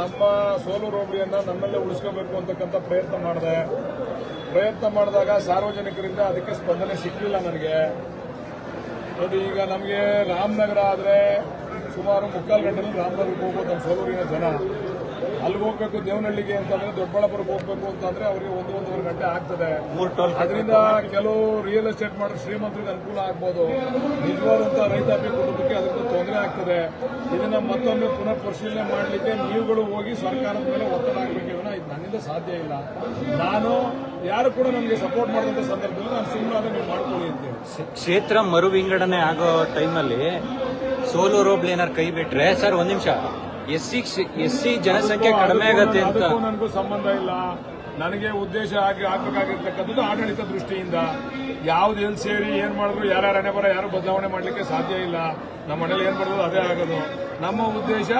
ನಮ್ಮ ಸೋಲು ರೋಬಡಿಯನ್ನ ನಮ್ಮಲ್ಲೇ ಉಳಿಸ್ಕೋಬೇಕು ಅಂತಕ್ಕಂಥ ಪ್ರಯತ್ನ ಮಾಡಿದೆ. ಪ್ರಯತ್ನ ಮಾಡಿದಾಗ ಸಾರ್ವಜನಿಕರಿಂದ ಅದಕ್ಕೆ ಸ್ಪಂದನೆ ಸಿಕ್ಕಲಿಲ್ಲ ನನಗೆ. ನೋಡಿ, ಈಗ ನಮಗೆ ರಾಮನಗರ ಆದರೆ ಸುಮಾರು ಮುಕ್ಕಾಲು ಗಂಟೆಯಲ್ಲಿ ರಾಮನಗರಕ್ಕೆ ಹೋಗ್ಬೋದು ನಮ್ಮ ಸೋಲೂರಿನ ಜನ. ಅಲ್ಲಿಗೆ ಹೋಗ್ಬೇಕು ದೇವನಹಳ್ಳಿಗೆ ಅಂತಂದ್ರೆ ದೊಡ್ಡಬಳ್ಳಾಪುರಕ್ಕೆ ಹೋಗ್ಬೇಕು ಅಂತಂದ್ರೆ ಅವರಿಗೆ ಒಂದು ಒಂದೂವರೆ ಗಂಟೆ ಆಗ್ತದೆ. ಅದರಿಂದ ಕೆಲವು ರಿಯಲ್ ಎಸ್ಟೇಟ್ ಮಾಡಿದ್ರೆ ಶ್ರೀಮಂತರಿಗೆ ಅನುಕೂಲ ಆಗ್ಬೋದು. ನಿಜವಾದಂತ ರೈತಾಪಿ ಕುಟುಂಬಕ್ಕೆ ಅದರಿಂದ ತೊಂದರೆ ಆಗ್ತದೆ. ಇದನ್ನ ಮತ್ತೊಮ್ಮೆ ಪುನಃ ಪರಿಶೀಲನೆ ಮಾಡಲಿಕ್ಕೆ ನೀವುಗಳು ಹೋಗಿ ಸರ್ಕಾರದ ಮೇಲೆ ಒತ್ತಡ ಆಗ್ಬೇಕು ಇದು ನನ್ನಿಂದ ಸಾಧ್ಯ ಇಲ್ಲ. ನಾನು ಯಾರು ಕೂಡ ನಮಗೆ ಸಪೋರ್ಟ್ ಮಾಡುವಂಥ ಸಂದರ್ಭದಲ್ಲಿ ನಾನು ಸುಮ್ಮನೆ ನೀವು ಮಾಡ್ಕೊಳ್ಳಿ ಅಂತೇಳಿ ಕ್ಷೇತ್ರ ಮರು ವಿಂಗಡಣೆ ಆಗೋ ಟೈಮಲ್ಲಿ ಸೋಲು ರೋಬ್ಲಿ ಏನಾರು ಕೈ ಬಿಟ್ರೆ, ಸರ್ ಒಂದ್ ನಿಮಿಷ. ಎಸ್ ಸಿ ಎಸ್ ಸಿ ಜನಸಂಖ್ಯೆ ಕಡಿಮೆ ಆಗತ್ತೆ ಅಂತ. ನನಗೂ ಸಂಬಂಧ ಇಲ್ಲ. ನನಗೆ ಉದ್ದೇಶ ಆಗಿ ಆಗ್ಬೇಕಾಗಿರ್ತಕ್ಕಂಥದ್ದು ಆಡಳಿತ ದೃಷ್ಟಿಯಿಂದ. ಯಾವ್ದು ಎಲ್ಲಿ ಸೇರಿ, ಏನ್ ಮಾಡಿದ್ರು, ಯಾರ್ಯಾರ ಹಣೆ ಬರ ಯಾರು ಬದಲಾವಣೆ ಮಾಡ್ಲಿಕ್ಕೆ ಸಾಧ್ಯ ಇಲ್ಲ. ನಮ್ಮ ಮನೇಲಿ ಏನ್ ಮಾಡಿದ್ರು, ಅದೇ ಆಗೋದು. ನಮ್ಮ ಉದ್ದೇಶ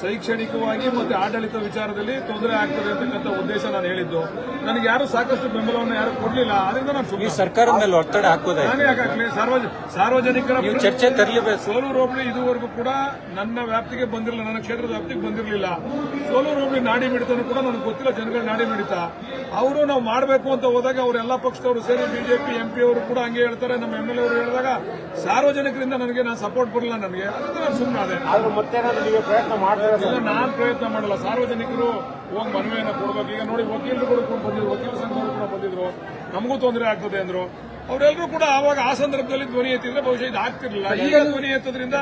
ಶೈಕ್ಷಣಿಕವಾಗಿ ಮತ್ತೆ ಆಡಳಿತ ವಿಚಾರದಲ್ಲಿ ತೊಂದರೆ ಆಗ್ತದೆ ಅಂತಕ್ಕಂಥ ಉದ್ದೇಶ ನಾನು ಹೇಳಿದ್ದು. ನನಗೆ ಯಾರು ಸಾಕಷ್ಟು ಬೆಂಬಲವನ್ನು ಯಾರು ಕೊಡಲಿಲ್ಲ ಅದರಿಂದ ನಾನು ಸರ್ಕಾರದ ಮೇಲೆ ಒತ್ತಡ ಹಾಕೋದು ನಾನೇ ಯಾಕಾಗಲಿ ಸಾರ್ವಜ ಸಾರ್ವಜನಿಕರ ಚರ್ಚೆ ತರಲೇಬೇಕು ಸೋಲು ರೋಬ್ಲಿ ಇದುವರೆಗೂ ಕೂಡ ನನ್ನ ವ್ಯಾಪ್ತಿಗೆ ಬಂದಿರಲಿಲ್ಲ ನನ್ನ ಕ್ಷೇತ್ರದ ವ್ಯಾಪ್ತಿಗೆ ಬಂದಿರಲಿಲ್ಲ. ಸೋಲು ರೋಬ್ಲಿ ನಾಡಿ ಮಿಡಿತನು ಕೂಡ ನನಗೆ ಗೊತ್ತಿಲ್ಲ ಜನಗಳ ನಾಡಿ ಮಿಡಿತ. ಅವರು ನಾವು ಮಾಡಬೇಕು ಅಂತ ಹೋದಾಗ ಅವರೆಲ್ಲ ಪಕ್ಷದವರು ಸೇರಿ ಬಿಜೆಪಿ ಎಂಪಿ ಅವರು ಕೂಡ ಹಂಗೆ ಹೇಳ್ತಾರೆ ನಮ್ಮ ಎಂ ಎಲ್ ಅವರು ಹೇಳಿದಾಗ ಸಾರ್ವಜನಿಕರಿಂದ ನನಗೆ ನಾನು ಸಪೋರ್ಟ್ ಬರಲಿಲ್ಲ ನನಗೆ. ಅದಕ್ಕೆ ನಾನು ಸುಮ್ಮನೆ ಆದ್ರೂ ಮತ್ತೆ ನೀವು ಪ್ರಯತ್ನ ಮಾಡ್ತಾರೆ? ಇಲ್ಲ ನಾನು ಪ್ರಯತ್ನ ಮಾಡಲ್ಲ. ಸಾರ್ವಜನಿಕರು ಹೋಗಿ ಮನವಿಯನ್ನು ಕೊಡ್ಬೇಕು. ಈಗ ನೋಡಿ ವಕೀಲರುಗಳು ಕೂಡ ಬಂದಿದ್ರು ವಕೀಲ ಸಂಘವರು ಕೂಡ ಬಂದಿದ್ರು. ನಮಗೂ ತೊಂದರೆ ಆಗ್ತದೆ ಅಂದ್ರು. ಅವರೆಲ್ಲರೂ ಕೂಡ ಆವಾಗ ಆ ಸಂದರ್ಭದಲ್ಲಿ ಧ್ವನಿ ಎತ್ತಿದ್ರೆ ಬಹುಶಃ ಇದು ಆಗ್ತಿರಲಿಲ್ಲ. ಈಗ ಧ್ವನಿ ಎತ್ತದ್ರಿಂದ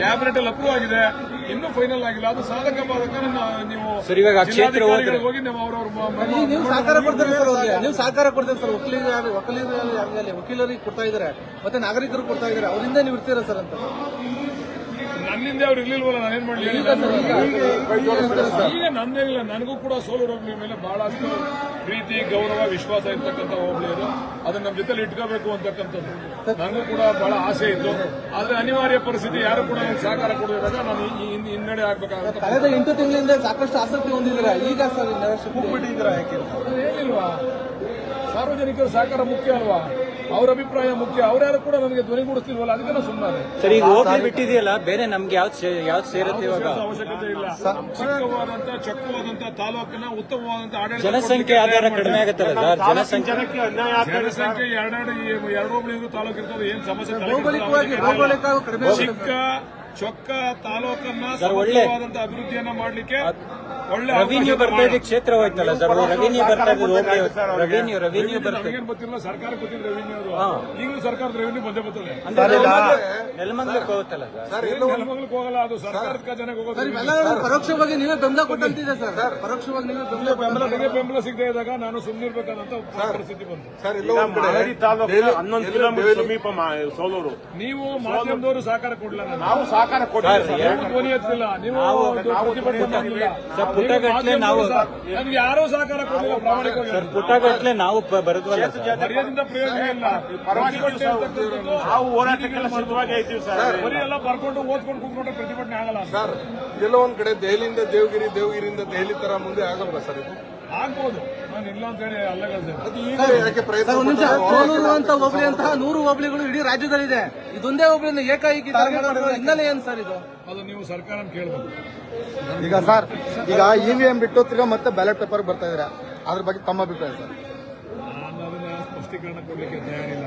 ಕ್ಯಾಬಿನೆಟ್ ಅಲ್ಲಿ ಅಪ್ರೂವ್ ಆಗಿದೆ. ಇನ್ನೂ ಫೈನಲ್ ಆಗಿಲ್ಲ. ಅದು ಸಾಧಕ ಬಾಧಕ ನೀವು ಸರ್, ಇವಾಗ ಆ ಕ್ಷೇತ್ರ ಹೋಗಿ ನಾವು ಅವ್ರವ್ರ ನೀವು ಸಹಕಾರ ಕೊಡ್ತೀರಿ ಸರ್ ಅವ್ರಿಗೆ. ನೀವು ಸಹಕಾರ ಕೊಡ್ತೀರಿ ಸರ್. ವಕೀಲರು ವಕೀಲರು ಆಗಲಿ ವಕೀಲರಿಗೆ ಕೊಡ್ತಾ ಇದ್ದಾರೆ. ಮತ್ತೆ ನಾಗರಿಕರು ಕೊಡ್ತಾ ಇದ್ದಾರೆ. ಅವರಿಂದ ನೀವು ಇರ್ತೀರಾ ಸರ್ ಅಂತ? ನನ್ನಿಂದ ಅವ್ರು ಇರ್ಲಿಲ್ವಲ್ಲ ನಾನೇನ್ ಮಾಡಲಿ? ಈಗ ನನ್ನೇನಿಲ್ಲ ನನಗೂ ಕೂಡ ಸೋಲು ಹೋಗ್ಲಿ ಮೇಲೆ ಬಹಳಷ್ಟು ಪ್ರೀತಿ ಗೌರವ ವಿಶ್ವಾಸ ಇರ್ತಕ್ಕಂಥ ಹೋಗ್ಲಿ ಅದು ಅದನ್ನ ನಮ್ಮ ಜೊತೆಲಿ ಇಟ್ಕೋಬೇಕು ಅಂತಕ್ಕಂಥದ್ದು. ನನಗೂ ಕೂಡ ಬಹಳ ಆಸೆ ಇತ್ತು. ಆದ್ರೆ ಅನಿವಾರ್ಯ ಪರಿಸ್ಥಿತಿ ಯಾರು ಕೂಡ ನನಗೆ ಸಹಕಾರ ಕೊಡದಿದ್ದಾಗ ನಾನು ಹಿನ್ನಡೆ ಆಗ್ಬೇಕಾಗುತ್ತೆ ಕಳೆದ ಎಂಟು ತಿಂಗಳಿಂದ ಸಾಕಷ್ಟು ಆಸಕ್ತಿ ಹೊಂದಿದ್ದೀರಾ? ಈಗ ಸರ್ ಹೇಳಿಲ್ವಾ ಸಾರ್ವಜನಿಕರ ಸಹಕಾರ ಮುಖ್ಯ ಅಲ್ವಾ? ಅವ್ರ ಅಭಿಪ್ರಾಯ ಮುಖ್ಯ. ಅವ್ರ್ಯಾರು ಕೂಡ ನನಗೆ ಧ್ವನಿಗೂಡಿಸ್ತಿಲ್ವಲ್ಲ ಅದಕ್ಕೆ ಸುಮ್ಮನೆ ಸರಿ ಈಗ ಹೋಗ್ಲಿ ಬಿಟ್ಟಿದೆಯಲ್ಲ ಬೇರೆ ನಮ್ಗೆ ಯಾವ್ದು ಸೇ- ಯಾವ್ದು ಸೇರುತ್ತೆ ಇವಾಗ? ಅವಶ್ಯಕತೆ ಇಲ್ಲ. ಚಿಕ್ಕವಾದಂತ ಚೊಕ್ಕವಾದಂತ ತಾಲೂಕಿನ ಉತ್ತಮವಾದಂತ ಆಡಳಿತ ಜನಸಂಖ್ಯೆ ಆಧಾರ ಕಡಿಮೆ ಆಗುತ್ತಲ್ಲ ಸರ್? ಜನಸಂಖ್ಯೆ ಜನಸಂಖ್ಯೆ ಎರಡೆರಡು ಎರಡು ಒಬ್ಬಳಿಗೂ ತಾಲೂಕು ಇರ್ತದೆ ಏನ್ ಸಮಸ್ಯೆ ಚಿಕ್ಕ ಚೊಕ್ಕ ತಾಲೂಕನ್ನ ಸರ್, ಒಳ್ಳೆ- ಸಮಗ್ರವಾದಂತ ಅಭಿವೃದ್ಧಿಯನ್ನ ಮಾಡ್ಲಿಕ್ಕೆ ರೆವಿನ್ಯೂ ಬರ್ತಾ ಇದೆ ಕ್ಷೇತ್ರ ಹೋಯ್ತಲ್ಲ ಸರ್. ರೆವಿನ್ಯೂ ಬರ್ತಾ ಇದೆ ರೆವಿನ್ಯೂ ರೆವಿನ್ಯೂ ಬರ್ತಾ ಗೊತ್ತಿಲ್ಲ ಸರ್ಕಾರ ಗೊತ್ತಿಲ್ಲ ರೆವಿನ್ಯೂ. ಈಗಲೂ ಸರ್ಕಾರದ ರೆವಿನ್ಯೂ ಬಂದೇ ಬರ್ತದೆ. ನೆಲಮಂಗ್ಲಕ್ಕೆ ಹೋಗುತ್ತಲ್ಲ ಸರ್? ನೆಲಮಂಗಲಕ್ಕೆ ಹೋಗಲ್ಲ ಅದು ಸರ್ಕಾರದ ಹೋಗೋದು ಪರೋಕ್ಷವಾಗಿ ನೀವೇ ಬೆಂಬಲ ಕೊಟ್ಟಂತಿದೆ ಸರ್. ಪರೋಕ್ಷವಾಗಿ ನೀವೇ ಬೆಂಬಲ ಕೊಟ್ಟಂತಿದೆ. ಬೆಂಬಲ ಸಿಗದೆ ಇದ್ದಾಗ ನಾನು ಸುಮ್ಮನಿರ್ಬೇಕಾದಂತ ಪರಿಸ್ಥಿತಿ ಬಂತು. ಹನ್ನೊಂದು ಕಿಲೋಮೀಟರ್ ಸಮೀಪ ಸೋಲೂರು. ನೀವು ಮಾಧ್ಯಮದವರು ಸಹಕಾರ ಕೊಡಲ್ಲ ನಾವು ಸಹಕಾರ ಕೊಡ್ತೀವಿ ಸರ್. ನೀವು ಧ್ವನಿ ಎತ್ತಿಲ್ಲ. ನೀವು ಪ್ರತಿಭಟನೆ ಮಾಡಲಿಲ್ಲ. ಸರ್, ಪುಟ್ಟಗಟ್ಲೆ ನಾವು- ನಮ್ಗೆ ಯಾರೂ ಸಹಕಾರ ಕೊಡಲಿಲ್ಲ ಪ್ರಾಮಾಣಿಕವಾಗಿ ಸರ್ ಪುಟಗಟ್ಲೆ ನಾವು ಬರೆದಿಲ್ಲ ಬರೆದ್ವಲ್ಲ ಸರ್. ಮರ್ಯಾದಿಂದ ಪ್ರಯೋಜನ ಇಲ್ಲ. ಪರವಾಗಿ ಪ್ರತಿಭಟನೆ ಸರ್. ಅಂತಕ್ಕಂಥದ್ದು ನಾವು ಹೋರಾಟಕ್ಕೆಲ್ಲ ಸಿದ್ಧವಾಗಿ ಇದ್ದೀವಿ ಸರ್. ಬರೀ ಎಲ್ಲ ಬರ್ಕೊಂಡು ಓದ್ಕೊಂಡು ಕೂತ್ಕೊಂಡ್ರೆ ಪ್ರತಿಭಟನೆ ಆಗಲ್ಲ. ಸರ್ ಕೆಲವೊಂದ್ ಕಡೆ ದೆಹಲಿಯಿಂದ ದೇವಗಿರಿ ದೇವಗಿರಿಯಿಂದ ದೆಹಲಿ ತರ ಮುಂದೆ ಆಗಲ್ವಾ ಸರ್ ಇದು? ಆಗ್ಬೋದು. ನಾನು ಇಲ್ಲ ಅಂತ ಹೇಳಿ ಅಂತ ಹೋಬಳಿ ಅಂತಹ ನೂರು ಹೋಬಳಿಗಳು ಇಡೀ ರಾಜ್ಯದಲ್ಲಿದೆ. ಇದೊಂದೇ ಹೋಬಳಿ ಏಕಾಏಕಿ ಹಿನ್ನೆಲೆ ಏನ್ ಸರ್ ಇದು? ಅದು ನೀವು ಸರ್ಕಾರ ಕೇಳಬೇಕು. ಈಗ ಸರ್ ಈಗ ಇವಿಎಂ ಬಿಟ್ಟು ತಿರ್ಗಾ ಮತ್ತೆ ಬ್ಯಾಲೆಟ್ ಪೇಪರ್ ಬರ್ತಾ ಇದ್ರೆ. ಅದ್ರ ಬಗ್ಗೆ ತಮ್ಮ ಅಭಿಪ್ರಾಯ ಸರ್. ನಾನು ಅದನ್ನ ಸ್ಪಷ್ಟೀಕರಣ ಕೊಡ್ಲಿಕ್ಕೆ ತಯಾರಿಲ್ಲ.